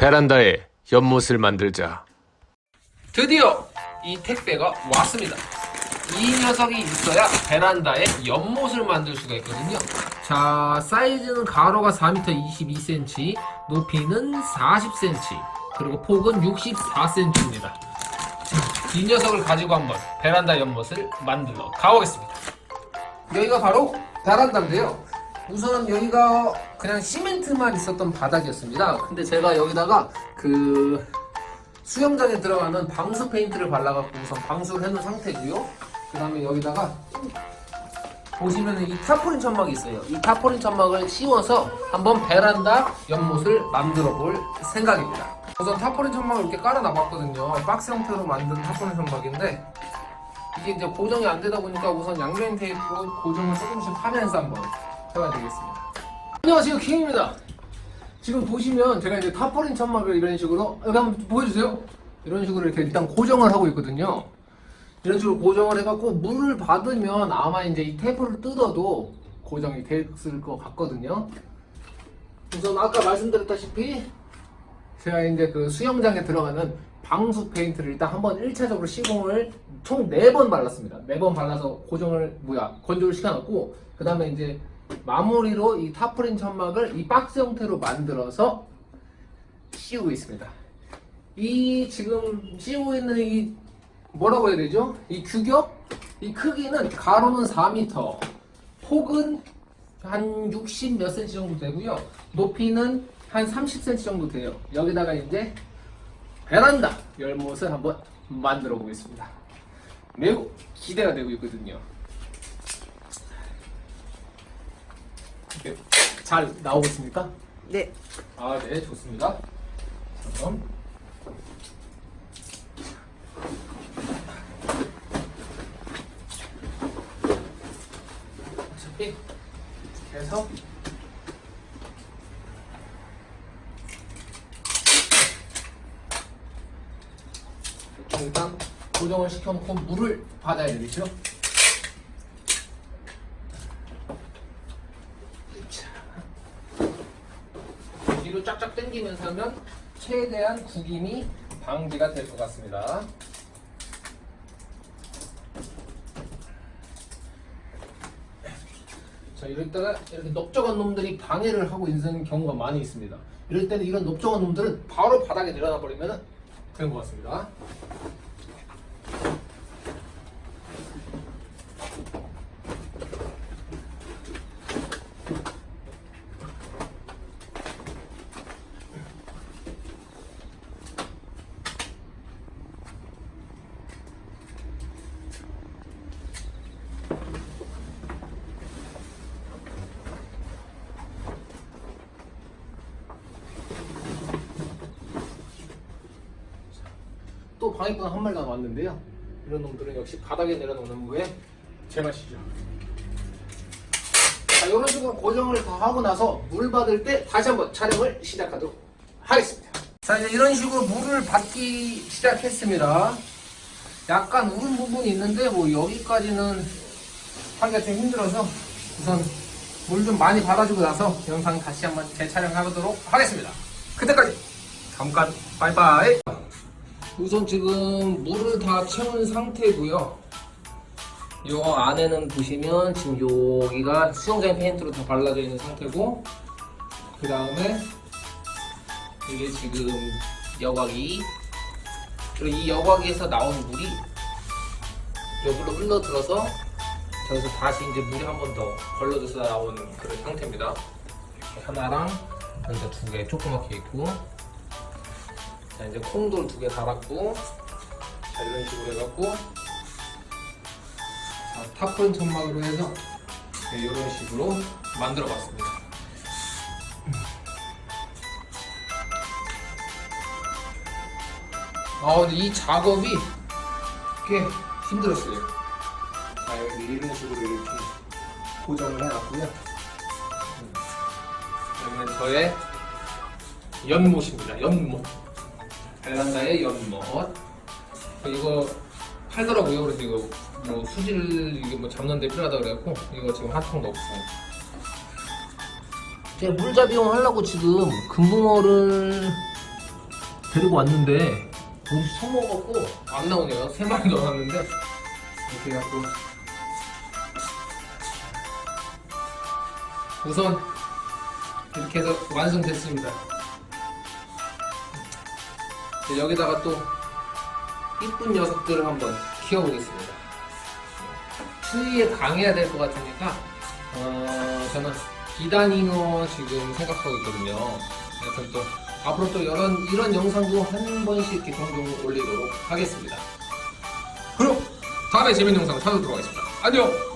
베란다에 연못을 만들자. 드디어 이 택배가 왔습니다. 이 녀석이 있어야 베란다에 연못을 만들 수가 있거든요. 자, 사이즈는 가로가 4m 22cm, 높이는 40cm, 그리고 폭은 64cm입니다. 자, 이 녀석을 가지고 한번 베란다 연못을 만들러 가보겠습니다. 여기가 바로 베란다인데요. 우선은 여기가 그냥 시멘트만 있었던 바닥이었습니다. 근데 제가 여기다가 그 수영장에 들어가는 방수 페인트를 발라갖고 우선 방수를 해놓은 상태고요. 그 다음에 여기다가 보시면은 이 타포린 천막이 있어요. 이 타포린 천막을 씌워서 한번 베란다 연못을 만들어 볼 생각입니다. 우선 타포린 천막을 이렇게 깔아 놔봤거든요. 박스 형태로 만든 타포린 천막인데 이게 이제 고정이 안 되다 보니까 우선 양면 테이프로 고정을 조금씩 하면서 한번 해봐야 되겠습니다. 안녕하세요, 킹입니다. 지금 보시면 제가 이제 타포린 천막을 이런 식으로 여기 한번 보여주세요. 이런 식으로 이렇게 일단 고정을 하고 있거든요. 이런 식으로 고정을 해갖고 물을 받으면 아마 이제 이 테이프를 뜯어도 고정이 됐을 것 같거든요. 우선 아까 말씀드렸다시피 제가 이제 그 수영장에 들어가는 방수 페인트를 일단 한번 1차적으로 시공을 총 4번 발랐습니다. 4번 발라서 고정을, 뭐야, 건조를 시켜놨고, 그 다음에 이제 마무리로 이 타프린 천막을 이 박스 형태로 만들어서 씌우고 있습니다. 이 지금 씌우고 있는 이 뭐라고 해야 되죠? 이 규격? 이 크기는 가로는 4m, 폭은 한 60몇 센치 정도 되고요. 높이는 한 30cm 정도 돼요. 여기다가 이제 베란다 열못을 한번 만들어 보겠습니다. 매우 기대가 되고 있거든요. 잘 나오고 있습니까? 네. 아, 네, 좋습니다. 그럼 어차피 이렇게 일단 고정을 시켜놓고 물을 받아야 되겠죠? 뒤로 쫙쫙 당기면서 하면 최대한 구김이 방지가 될 것 같습니다. 자, 이럴 때가 이렇게 넓적한 놈들이 방해를 하고 있는 경우가 많이 있습니다. 이럴 때는 이런 넓적한 놈들은 바로 바닥에 내려놔 버리면 되는 것 같습니다. 또 방해꾼 한 마리가 왔는데요. 이런 놈들은 역시 바닥에 내려놓는 후에 제맛이죠. 자, 이런 식으로 고정을 다 하고 나서 물 받을 때 다시 한번 촬영을 시작하도록 하겠습니다. 자, 이제 이런 식으로 물을 받기 시작했습니다. 약간 우는 부분이 있는데 뭐 여기까지는 하기가 좀 힘들어서 우선 물 좀 많이 받아주고 나서 영상 다시 한번 재촬영하도록 하겠습니다. 그때까지 잠깐 빠이빠이. 우선 지금 물을 다 채운 상태고요. 요 안에는 보시면 지금 여기가 수영장 페인트로 다 발라져 있는 상태고 그 다음에 이게 지금 여과기 그리고 이 여과기에서 나온 물이 여기로 흘러들어서 저기서 다시 이제 물이 한 번 더 걸러져서 나오는 그런 상태입니다. 하나랑 이제 두개 조그맣게 있고 자 이제 콩돌 두개 달았고 자 이런 식으로 해갖고 자 타프린 천막으로 해서 네, 이런 식으로 만들어 봤습니다. 아 근데 이 작업이 꽤 힘들었어요. 자 여기 이런 식으로 이렇게 고정을 해놨고요. 음. 여기는 저의 연못입니다. 연못 베란다의 연못 이거 팔더라고요. 그래서 이거 뭐 수지를 이게 뭐 잡는 데 필요하다 그래갖고 이거 지금 한통 넣고 제가 물잡이용 하려고 지금 금붕어를 데리고 왔는데 몸이 처먹었고 안 나오네요. 세 마리 넣어놨는데. 이렇게 해갖고. 우선 이렇게 해서 완성됐습니다. 여기다가 또 이쁜 녀석들을 한번 키워보겠습니다. 추위에 강해야 될 것 같으니까 어, 저는 비단잉어 지금 생각하고 있거든요. 그래서 또 앞으로 또 이런 이런 영상도 한 번씩 이렇게 종종 올리도록 하겠습니다. 그럼 다음에 재밌는 영상을 찾아뵙도록 하겠습니다. 안녕.